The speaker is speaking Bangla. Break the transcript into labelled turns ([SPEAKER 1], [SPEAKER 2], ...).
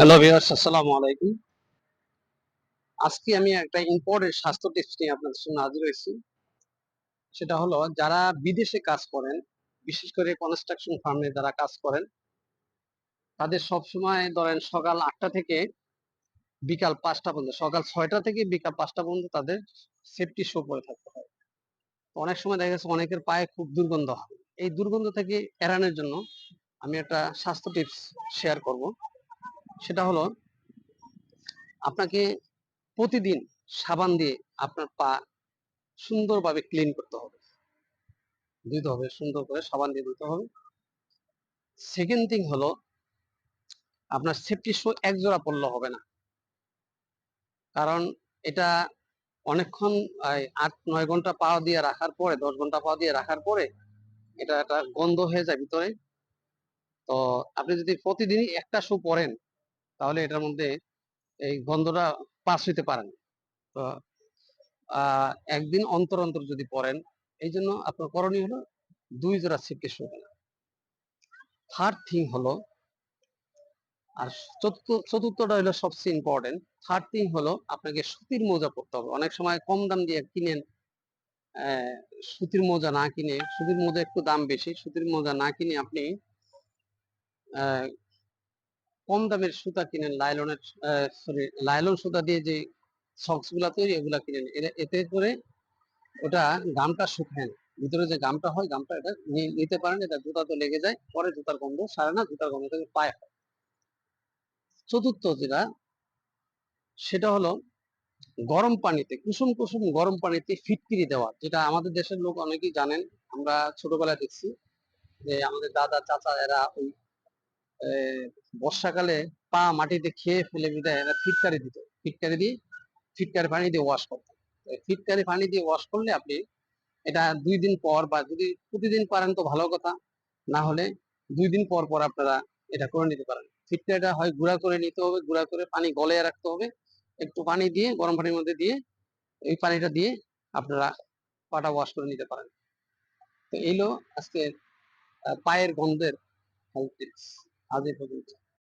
[SPEAKER 1] হ্যালো ভিউয়ার্স আসসালামু আলাইকুম। আজকে আমি একটা ইম্পর্টেন্ট স্বাস্থ্য টিপস নিয়ে আপনাদের সামনে হাজির হয়েছি। সেটা হলো যারা বিদেশে কাজ করেন বিশেষ করে কনস্ট্রাকশন ফার্মে যারা কাজ করেন তাদের সব সময় ধরেন সকাল আটটা থেকে বিকাল পাঁচটা পর্যন্ত সকাল ছয়টা থেকে বিকাল পাঁচটা পর্যন্ত তাদের সেফটি শো করে থাকতে হয়। অনেক সময় দেখা গেছে অনেকের পায়ে খুব দুর্গন্ধ হয়। এই দুর্গন্ধ থেকে এড়ানোর জন্য আমি একটা স্বাস্থ্য টিপস শেয়ার করব। সেটা হলো আপনাকে প্রতিদিন সাবান দিয়ে আপনার পা সুন্দরভাবে ক্লিন করতে হবে। ধুতে হবে, সুন্দর করে সাবান দিয়ে ধুতে হবে। সেকেন্ড থিং হলো আপনার সেফটি শু এক জোড়া পরলে হবে না। কারণ এটা অনেকক্ষণ আট, নয় ঘণ্টা পা দিয়ে রাখার পরে, দশ ঘণ্টা পা দিয়ে রাখার পরে এটা একটা গন্ধ হয়ে যায় ভিতরে। তো আপনি যদি প্রতিদিনই একটা শু পরেন তাহলে এটার মধ্যে এই গন্ধটা পাস হইতে পারেন তো আহ, একদিন অন্তর অন্তর যদি পড়েন এই জন্য আপনার করণীয় হলো দুই জোড়া ছিপকে শুবে না। থার্ড থিং হলো আর চতুর্থ চতুর্থটা হলো সবচেয়ে ইম্পর্টেন্ট থার্ড থিং হলো আপনাকে সুতির মোজা পরতে হবে। অনেক সময় কম দাম দিয়ে কিনেন সুতির মোজা না কিনে সুতির মোজা একটু দাম বেশি সুতির মোজা না কিনে আপনি কম দামের সুতা কিনেন, লাইলনের সরি লাইলন সুতা দিয়ে যে সক্সগুলা তৈরি, এগুলা কিনেন। এতে করে ওটা গামটা শুকায় না। ভিতরে যে গামটা হয়, গামটা এটা নিতে পারেন, এটা জুতাতে লেগে যায়, পরে জুতার গন্ধ সারে না, জুতার গন্ধ থেকে পায়ে হয়। চতুর্থ যেটা, সেটা হলো গরম পানিতে, কুসুম কুসুম গরম পানিতে ফিটকিরি দেওয়া, যেটা আমাদের দেশের লোক অনেকেই জানেন, আমরা ছোটবেলায় দেখছি যে আমাদের দাদা, চাচা এরা ওই বর্ষাকালে পা মাটিতে খেয়ে ফেলে এরা ফিটকারি দিত ফিটকারি দিয়ে, ফিটকারি পানি দিয়ে ওয়াশ করত ফিটকারি পানি দিয়ে ওয়াশ করলে আপনি এটা দুই দিন পর বা যদি প্রতিদিন পারেন তো ভালো কথা, না হলে দুই দিন পর পর আপনারা এটা করে নিতে পারেন। ফিটকারিটা হয় গুঁড়া করে নিতে হবে, গুঁড়া করে পানি গলায় রাখতে হবে, একটু পানি দিয়ে, গরম পানির মধ্যে দিয়ে এই পানিটা দিয়ে আপনারা পাটা ওয়াশ করে নিতে পারেন। তো এইলো আজকে পায়ের গন্ধের হেলথ এই পর্যন্ত